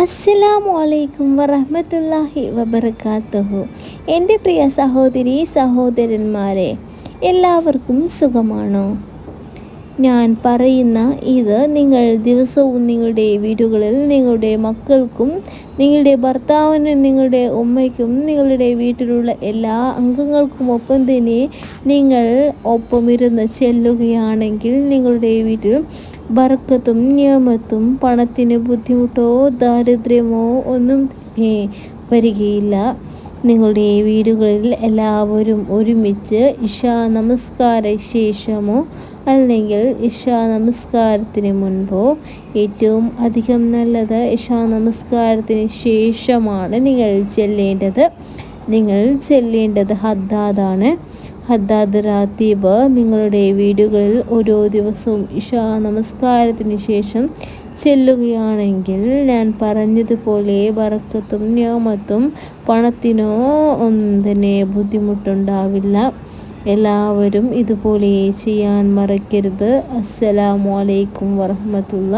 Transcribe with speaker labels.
Speaker 1: അസ്സലാമു അലൈക്കും വറഹമത്തല്ലാഹി വബർക്കാത്തുഹു എന്റെ പ്രിയ സഹോദരി സഹോദരന്മാരെ എല്ലാവർക്കും സുഖമാണോ? ഞാൻ പറയുന്ന ഇത് നിങ്ങൾ ദിവസവും നിങ്ങളുടെ വീടുകളിൽ നിങ്ങളുടെ മക്കൾക്കും നിങ്ങളുടെ ഭർത്താവിനും നിങ്ങളുടെ ഉമ്മയ്ക്കും നിങ്ങളുടെ വീട്ടിലുള്ള എല്ലാ അംഗങ്ങൾക്കും ഒപ്പം തന്നെ നിങ്ങൾ ഒപ്പമിരുന്ന് ചെല്ലുകയാണെങ്കിൽ നിങ്ങളുടെ വീട്ടിൽ ബർക്കത്തും നിയമത്തും പണത്തിന് ബുദ്ധിമുട്ടോ ദാരിദ്ര്യമോ ഒന്നും വരികയില്ല. നിങ്ങളുടെ വീടുകളിൽ എല്ലാവരും ഒരുമിച്ച് ഇഷാ നമസ്കാര ശേഷമോ അല്ലെങ്കിൽ ഇഷാ നമസ്കാരത്തിന് മുൻപോ ഏറ്റവും അധികം നല്ലത് ഇഷാ നമസ്കാരത്തിന് ശേഷമാണ് നിങ്ങൾ ചെല്ലേണ്ടത്. നിങ്ങൾ ചെല്ലേണ്ടത് ഹദ്ദാദാണ്. ഹദ്ദാദ് റാത്തീബ് നിങ്ങളുടെ വീടുകളിൽ ഓരോ ദിവസവും ഇഷാ നമസ്കാരത്തിന് ശേഷം ചെല്ലുകയാണെങ്കിൽ ഞാൻ പറഞ്ഞതുപോലെ വറക്കത്തും നിയമത്തും പണത്തിനോ ഒന്നും തന്നെ ബുദ്ധിമുട്ടുണ്ടാവില്ല. എല്ലാവരും ഇതുപോലെ ചെയ്യാൻ മറക്കരുത്. അസ്സലാമലൈക്കും വറഹമത്തുള്ള.